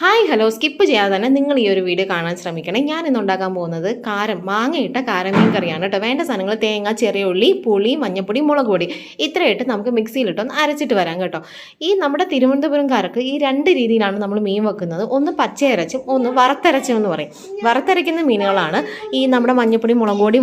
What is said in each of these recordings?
Hi hello skip ചെയ്യാതെ തന്നെ നിങ്ങൾ ഈ ഒരു വീഡിയോ കാണാൻ ശ്രമിക്കണേ. ഞാൻ ഇന്ന് ഉണ്ടാക്കാൻ പോകുന്നത് കാരം മാങ്ങയിട്ട കാരമീൻ കറിയാണ് കേട്ടോ. വേണ്ട സാധനങ്ങൾ തേങ്ങ ചെറിയ ഉള്ളി പുളി മഞ്ഞപ്പൊടി മുളക് പൊടി ഇത്രയായിട്ട് നമുക്ക് മിക്സിയിലിട്ടൊന്ന് അരച്ചിട്ട് വരാം കേട്ടോ. ഈ നമ്മുടെ തിരുവനന്തപുരംകാർക്ക് ഈ രണ്ട് രീതിയിലാണ് നമ്മൾ മീൻ വെക്കുന്നത്. ഒന്ന് പച്ചയരച്ചും ഒന്ന് വറുത്തരച്ചും എന്ന് പറയും. വറുത്തരയ്ക്കുന്ന മീനുകളാണ് ഈ നമ്മുടെ മഞ്ഞപ്പൊടി മുളക് പൊടി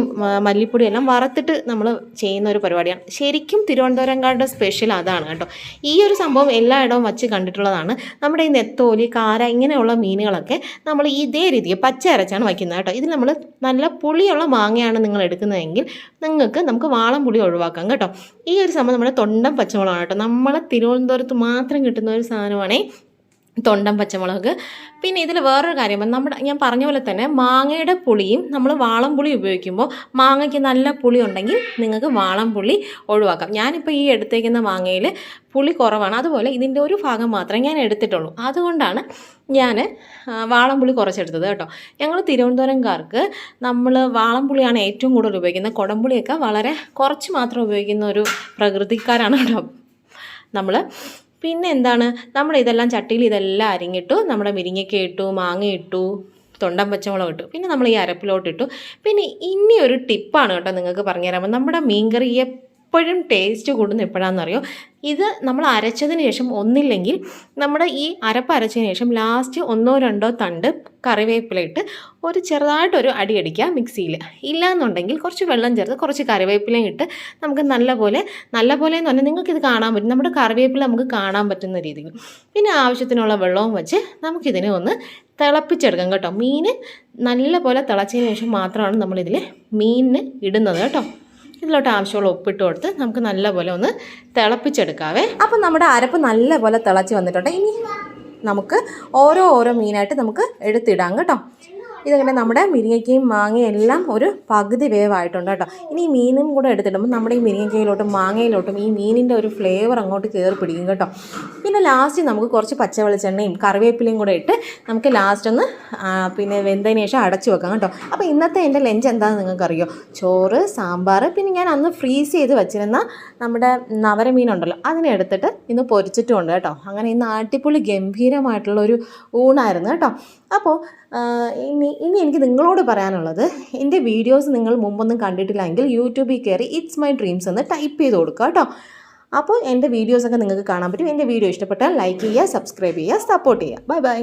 മല്ലിപ്പൊടി എല്ലാം വറുത്തിട്ട് നമ്മൾ ചെയ്യുന്ന ഒരു പരിപാടിയാണ്. ശരിക്കും തിരുവനന്തപുരംകാരുടെ സ്പെഷ്യൽ അതാണ് കേട്ടോ. ഈ ഒരു സംഭവം എല്ലായിടവും വച്ച് കണ്ടിട്ടുള്ളതാണ്. നമ്മുടെ ഈ നെത്തോലി കാര ഇങ്ങനെയുള്ള മീനുകളൊക്കെ നമ്മൾ ഇതേ രീതിയിൽ പച്ച അരച്ചാണ് വയ്ക്കുന്നത് കേട്ടോ. ഇതിൽ നമ്മൾ നല്ല പുളിയുള്ള മാങ്ങയാണ് നിങ്ങൾ എടുക്കുന്നതെങ്കിൽ നിങ്ങൾക്ക് നമുക്ക് വാളം പുളി ഒഴിവാക്കാം കേട്ടോ. ഈ ഒരു സംഭവം നമ്മുടെ തൊണ്ടം പച്ചമുളകാണ് കേട്ടോ. നമ്മളെ തിരുവനന്തപുരത്ത് മാത്രം കിട്ടുന്ന ഒരു സാധനമാണേ തൊണ്ടം പച്ചമുളക്. പിന്നെ ഇതിൽ വേറൊരു കാര്യം നമ്മുടെ ഞാൻ പറഞ്ഞ പോലെ തന്നെ മാങ്ങയുടെ പുളിയും നമ്മൾ വാളം പുളി ഉപയോഗിക്കുമ്പോൾ മാങ്ങയ്ക്ക് നല്ല പുളി ഉണ്ടെങ്കിൽ നിങ്ങൾക്ക് വാളം പുളി ഒഴിവാക്കാം. ഞാനിപ്പോൾ ഈ എടുത്തേക്കുന്ന മാങ്ങയിൽ പുളി കുറവാണ്. അതുപോലെ ഇതിന്റെ ഒരു ഭാഗം മാത്രമേ ഞാൻ എടുത്തിട്ടുള്ളൂ. അതുകൊണ്ടാണ് ഞാൻ വാളംപുളി കുറച്ചെടുത്തത് കേട്ടോ. ഞങ്ങൾ തിരുവനന്തപുരംകാർക്ക് നമ്മൾ വാളംപുളിയാണ് ഏറ്റവും കൂടുതൽ ഉപയോഗിക്കുന്നത്. കുടംപുളിയൊക്കെ വളരെ കുറച്ച് മാത്രം ഉപയോഗിക്കുന്ന ഒരു പ്രകൃതിക്കാരാണ് കേട്ടോ. നമ്മൾ പിന്നെ എന്താണ് നമ്മൾ ഇതെല്ലാം ചട്ടിയിൽ ഇതെല്ലാം അരിഞ്ഞിട്ടു നമ്മുടെ മുരിങ്ങയ്ക്ക ഇട്ടു മാങ്ങ ഇട്ടു തൊണ്ടൻ പച്ചമുളക് ഇട്ടു പിന്നെ നമ്മൾ ഈ അരപ്പിലോട്ട് ഇട്ടു പിന്നെ ഇനി ഒരു ടിപ്പാണ് കേട്ടോ നിങ്ങൾക്ക് പറഞ്ഞുതരാം നമ്മുടെ മീൻകറി എപ്പോഴും ടേസ്റ്റ് കൂടുന്ന എപ്പോഴാണെന്നറിയോ? ഇത് നമ്മൾ അരച്ചതിന് ശേഷം ഒന്നില്ലെങ്കിൽ നമ്മുടെ ഈ അരപ്പ് അരച്ചതിന് ശേഷം ലാസ്റ്റ് ഒന്നോ രണ്ടോ തണ്ട് കറിവേപ്പില ഇട്ട് ഒരു ചെറുതായിട്ടൊരു അടി അടിക്കുക മിക്സിയിൽ ഇല്ലയെന്നുണ്ടെങ്കിൽ കുറച്ച് വെള്ളം ചേർത്ത് കുറച്ച് കറിവേപ്പിലയും ഇട്ട് നമുക്ക് നല്ലപോലെ നല്ലപോലെ എന്ന് പറഞ്ഞാൽ നിങ്ങൾക്കിത് കാണാൻ പറ്റും. നമ്മുടെ കറിവേപ്പില നമുക്ക് കാണാൻ പറ്റുന്ന രീതിയിൽ. പിന്നെ ആവശ്യത്തിനുള്ള വെള്ളവും വെച്ച് നമുക്കിതിനെ ഒന്ന് തിളപ്പിച്ചെടുക്കാം കേട്ടോ. മീൻ നല്ലപോലെ തിളച്ചതിന് ശേഷം മാത്രമാണ് നമ്മളിതിൽ മീനിന് ഇടുന്നത് കേട്ടോ. ഇതിലോട്ട് ആവശ്യമുള്ള ഉപ്പിട്ട് കൊടുത്ത് നമുക്ക് നല്ലപോലെ ഒന്ന് തിളപ്പിച്ചെടുക്കാവേ. അപ്പം നമ്മുടെ അരപ്പ് നല്ലപോലെ തിളച്ച് വന്നിട്ടുണ്ട്. ഇനി നമുക്ക് ഓരോ ഓരോ മീനായിട്ട് നമുക്ക് എടുത്തിടാം കേട്ടോ. ഇതങ്ങനെ നമ്മുടെ മുരിങ്ങയ്ക്കയും മാങ്ങയും എല്ലാം ഒരു പകുതി വേവായിട്ടുണ്ട് കേട്ടോ. ഇനി ഈ മീനും കൂടെ എടുത്തിടുമ്പോൾ നമ്മുടെ ഈ മുരിങ്ങയ്ക്കയിലോട്ടും മാങ്ങയിലോട്ടും ഈ മീനിന്റെ ഒരു ഫ്ലേവർ അങ്ങോട്ട് കയറി പിടിക്കും കേട്ടോ. പിന്നെ ലാസ്റ്റ് നമുക്ക് കുറച്ച് പച്ച വെളിച്ചെണ്ണയും കറിവേപ്പിലയും കൂടെ ഇട്ട് നമുക്ക് ലാസ്റ്റ് ഒന്ന് പിന്നെ വെന്തതിന് ശേഷം അടച്ചു വെക്കാം കേട്ടോ. അപ്പോൾ ഇന്നത്തെ എന്റെ ലഞ്ച് എന്താണെന്ന് നിങ്ങൾക്കറിയോ? ചോറ് സാമ്പാർ പിന്നെ ഞാൻ അന്ന് ഫ്രീസ് ചെയ്ത് വെച്ചിരുന്ന നമ്മുടെ നവരമീനുണ്ടല്ലോ അതിനെടുത്തിട്ട് ഇന്ന് പൊരിച്ചിട്ടുമുണ്ട് കേട്ടോ. അങ്ങനെ ഇന്ന് ആട്ടിപ്പുള്ളി ഗംഭീരമായിട്ടുള്ളൊരു ഊണായിരുന്നു കേട്ടോ. അപ്പോൾ ഇനി ഇനി എനിക്ക് നിങ്ങളോട് പറയാനുള്ളത് എന്റെ വീഡിയോസ് നിങ്ങൾ മുമ്പൊന്നും കണ്ടിട്ടില്ലെങ്കിൽ യൂട്യൂബിൽ കയറി ഇറ്റ്സ് മൈ ഡ്രീംസ് എന്ന് ടൈപ്പ് ചെയ്ത് കൊടുക്കുക കേട്ടോ. അപ്പോൾ എന്റെ വീഡിയോസൊക്കെ നിങ്ങൾക്ക് കാണാൻ പറ്റും. എന്റെ വീഡിയോ ഇഷ്ടപ്പെട്ടാൽ ലൈക്ക് ചെയ്യുക സബ്സ്ക്രൈബ് ചെയ്യുക സപ്പോർട്ട് ചെയ്യുക. Bye bye